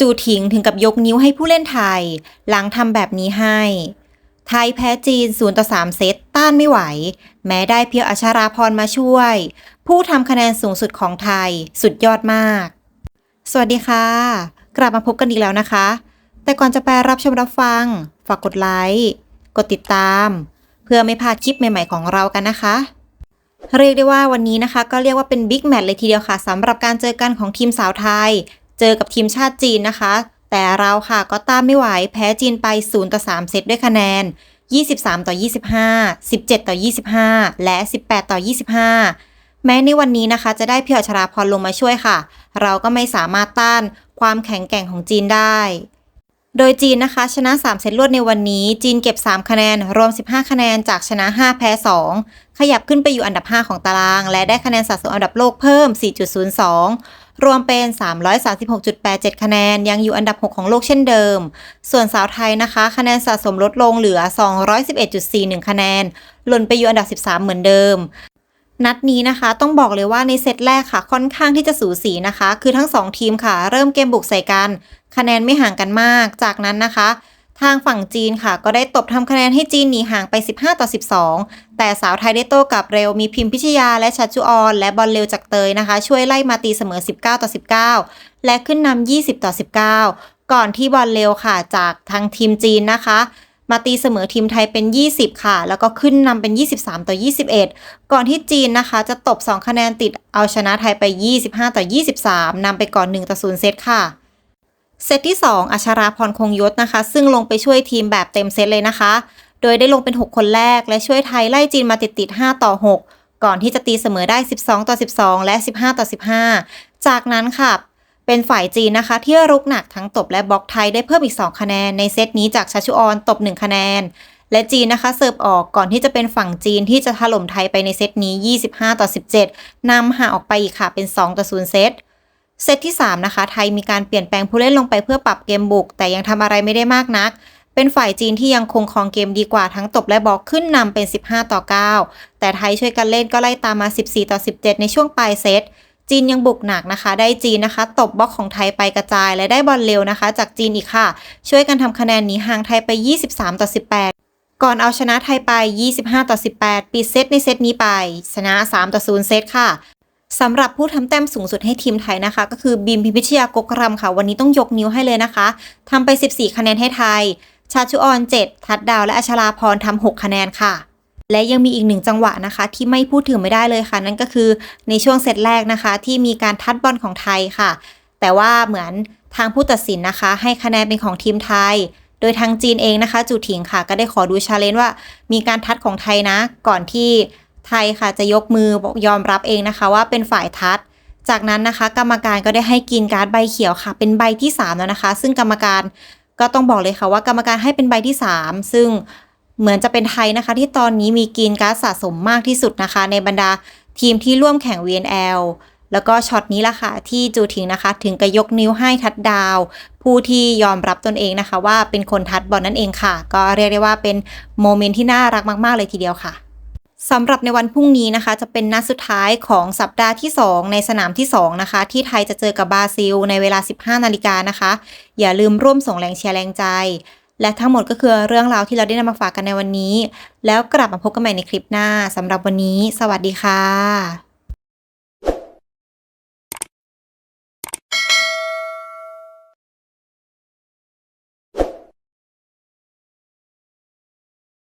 จูถิงถึงกับยกนิ้วให้ผู้เล่นไทย หลังทำแบบนี้ให้ ไทยแพ้จีน0ต่อ3เซตต้านไม่ไหว แม้ได้เพียวอัชราพรมาช่วย ผู้ทำคะแนนสูงสุดของไทยสุดยอดมาก สวัสดีค่ะ กลับมาพบกันอีกแล้วนะคะ แต่ก่อนจะไปรับชมรับฟัง ฝากกดไลค์กดติดตาม เพื่อไม่พลาดคลิปใหม่ ๆของเรากันนะคะเรียกได้ว่าวันนี้นะคะ ก็เรียกว่าเป็นบิ๊กแมตช์เลยทีเดียวค่ะสำหรับการเจอกันของทีมสาวไทย เจอกับทีมชาติจีนนะคะ แต่เราค่ะก็ต้านไม่ไหวแพ้จีนไป 0 ต่อ 3 เซตด้วยคะแนน 23 ต่อ 25 17 ต่อ 25 และ 18 ต่อ 25 แม้ในวันนี้นะคะ จะได้พียวอัชราพรลงมาช่วยค่ะ เราก็ไม่สามารถต้านความแข็งแกร่งของจีนได้โดยจีนนะคะ ชนะ 3 เซตรวดในวันนี้ จีนเก็บ 3 คะแนน รวม 15 คะแนนจากชนะ 5 แพ้ 2 ขยับขึ้นไปอยู่อันดับ 5 ของตาราง และได้คะแนนสะสมอันดับโลกเพิ่ม 4.02 รวมเป็น 336.87 คะแนน ยังอยู่อันดับ 6 ของโลกเช่นเดิม ส่วนสาวไทยนะคะ คะแนนสะสมลดลงเหลือ 211.41 คะแนน หล่นไปอยู่อันดับ 13 เหมือนเดิม นัดนี้นะคะ ต้องบอกเลยว่าในเซตแรกค่ะ ค่อนข้างที่จะสูสีนะคะ คือทั้ง 2 ทีมค่ะ เริ่มเกมบุกใส่กัน คะแนนไม่ห่างกันมาก จากนั้นนะคะ ทางฝั่งจีนค่ะ ก็ได้ตบทำคะแนนให้จีนหนีห่างไป 15 ต่อ 12 แต่สาวไทยได้โต้กลับเร็วมีพิมพิชยาและชัชจุออน และบอลเร็วจากเตยนะคะ ช่วยไล่มาตีเสมอ 19 ต่อ 19 และขึ้นนำ20 ต่อ 19 ก่อนที่บอลเร็วค่ะจากทางทีมจีนนะคะมาตีเสมอทีมไทยเป็น 20 ค่ะ แล้วก็ขึ้นนำเป็น 23 ต่อ 21 ก่อนที่จีนนะคะ จะตบ 2 คะแนนติดเอาชนะไทยไป 25 ต่อ 23นำไปก่อน 1 ต่อ 0 เซตค่ะ เซตที่ 2 อัชราพรคงยศนะคะ ซึ่งลงไปช่วยทีมแบบเต็มเซตเลยนะคะ โดยได้ลงเป็น 6 คนแรก และช่วยไทยไล่จีนมาติดติด5ต่อ 6 ก่อนที่จะตีเสมอได้ 12 ต่อ 12 และ 15 ต่อ 15 จากนั้นค่ะเป็นฝ่ายจีนนะคะ ที่รุกหนักทั้งตบและบล็อกไทยได้เพิ่มอีก 2 คะแนนในเซตนี้จากชัชชุออนตบ 1 คะแนน และจีนนะคะเสิร์ฟออกก่อนที่จะเป็นฝั่งจีนที่จะถล่มไทยไปในเซตนี้ 25 ต่อ 17นำห่างออกไปอีกค่ะเป็น 2 ต่อ 0 เซต เซตที่ 3 นะคะ ไทยมีการเปลี่ยนแปลงผู้เล่นลงไปเพื่อปรับเกมบุก แต่ยังทำอะไรไม่ได้มากนัก เป็นฝ่ายจีนที่ยังคงครองเกมดีกว่าทั้งตบและบล็อกขึ้นนำเป็น 15 ต่อ 9 แต่ไทยช่วยกันเล่นก็ไล่ตามมา 14 ต่อ 17 ในช่วงปลายเซตจีนยังบุกหนักนะคะ ได้จีนนะคะ ตบบล็อกของไทยไปกระจาย และได้บอลเร็วนะคะ จากจีนอีกค่ะ ช่วยกันทำคะแนนหนีห่างไทยไป 23 ต่อ 18 ก่อนเอาชนะไทยไป 25 ต่อ 18 ปิดเซตในเซตนี้ไป ชนะ 3 ต่อ 0 เซตค่ะ สำหรับผู้ทำแต้มสูงสุดให้ทีมไทยนะคะ ก็คือบีมพิพิชยากกรำค่ะ วันนี้ต้องยกนิ้วให้เลยนะคะทำไป 14 คะแนนให้ไทย ชาชุออน7 ทัดดาว และอัชราพรทำ6คะแนนค่ะ และยังมีอีกหนึ่งจังหวะนะคะ ที่ไม่พูดถึงไม่ได้เลยค่ะ นั่นก็คือในช่วงเซตแรกนะคะ ที่มีการทัดบอลของไทยค่ะ แต่ว่าเหมือนทางผู้ตัดสินนะคะ ให้คะแนนเป็นของทีมไทย โดยทางจีนเองนะคะ จูถิงค่ะ ก็ได้ขอดูชาเลนจ์ว่า มีการทัดของไทยนะ ก่อนที่ ไทยค่ะจะยกมือบอกยอมรับเองนะคะว่าเป็นฝ่ายทัด จากนั้นนะคะ กรรมการก็ได้ให้กินการ์ดใบเขียวค่ะ เป็นใบที่3แล้วนะคะ ซึ่งกรรมการก็ต้องบอกเลยค่ะว่ากรรมการให้เป็นใบที่ 3 ซึ่งเหมือนจะเป็นไทยนะคะ ที่ตอนนี้มีกินการ์ดสะสมมากที่สุดนะคะ ในบรรดาทีมที่ร่วมแข่ง VNL แล้วก็ช็อตนี้ละค่ะที่จูถิงนะคะ ถึงกับยกนิ้วให้ทัดดาว ผู้ที่ยอมรับตนเองนะคะ ว่าเป็นคนทัดบอลนั่นเองค่ะ ก็เรียกได้ว่าเป็นโมเมนต์ที่น่ารักมาก ๆ เลยทีเดียวค่ะ สำหรับในวันพรุ่งนี้นะคะ จะเป็นนัดสุดท้ายของสัปดาห์ที่ 2 ในสนามที่ 2 นะคะ ที่ไทยจะเจอกับบราซิล ในเวลา 15 นาฬิกานะคะ อย่าลืมร่วมส่งแรงเชียร์แรงใจ และทั้งหมดก็คือเรื่องราวที่เราได้นำมาฝากกันในวันนี้ แล้วกลับมาพบกันใหม่ในคลิปหน้าสำหรับวันนี้ สวัสดีค่ะ